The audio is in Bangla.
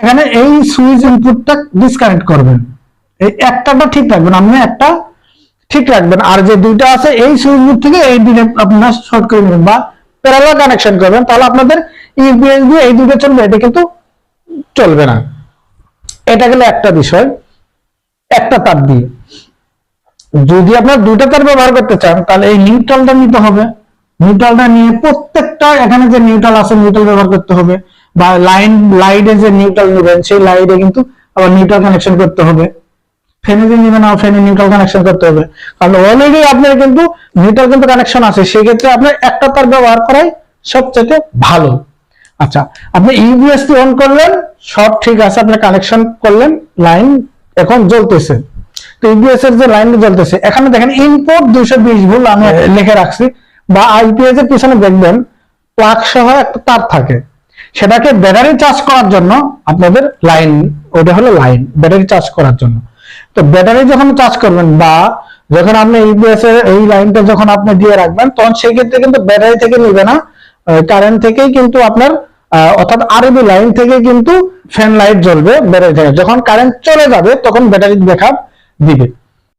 এখানে এই সুইচ ইনপুটটা ডিসকানেক্ট করবেন। এই একটাটা ঠিক রাখবেন, আপনি একটা ঠিক রাখবেন। আর যে দুইটা আছে, এই সুইচ বোর্ড থেকে এই দুটো আপনার শর্ট করে নেবেন বা প্যারালাল কানেকশন করবেন, তাহলে আপনাদের ইউপিএস দিয়ে এই দুটো চলবে, এটা কিন্তু চলবে না। এটা গেলে একটা বিষয়, একটা তার দিয়ে। যদি আপনার দুইটা তার ব্যবহার করতে চান, তাহলে এই নিউট্রালটা নিতে হবে। নিউট্রালটা নিয়ে প্রত্যেকটা, এখানে যে নিউট্রাল আছে নিউট্রাল ব্যবহার করতে হবে। বা লাইন লাইটে যে নিউট্রাল নেবেন সেই লাইটে কিন্তু আবার নিউট্রাল কানেকশন করতে হবে। ফ্যানে যে নেবেন ফ্যানে নিউট্রাল কানেকশন করতে হবে। কারণ অলরেডি আপনার কিন্তু নিউট্রাল কিন্তু কানেকশন আছে সেক্ষেত্রে আপনার একটা তার ব্যবহার করাই সবচেয়ে ভালো। আচ্ছা আপনি ইউবিএস টি অন করলেন সব ঠিক আছে আপনি কানেকশন করলেন লাইন এখন জ্বলতেছে। তো ইউবিএস এর যে লাইন জ্বলতেছে এখানে দেখেন ইনপুট দুইশো বিশ ভোল্ট আমি লিখে রাখছি বা আইপিএস এর পিছনে দেখবেন প্লাগ সহ একটা তার থাকে। সেটাকে ব্যাটারি চার্জ করার জন্য আপনাদের লাইন ওটা হলো লাইন ব্যাটারি চার্জ করার জন্য। তো ব্যাটারি যখন চার্জ করবেন বা যখন আপনি ইউপিএস এর এই লাইনটা যখন আপনি দিয়ে রাখবেন, তখন সেই ক্ষেত্রে কিন্তু ব্যাটারি থেকে নিবে না। কারেন্ট থেকেই কিন্তু আপনার অর্থাৎ আরবি লাইন থেকে কিন্তু ফ্যান লাইট জ্বলবে ব্যাটারি থেকে। যখন কারেন্ট চলে যাবে, তখন ব্যাটারি ব্যাকআপ দিবে।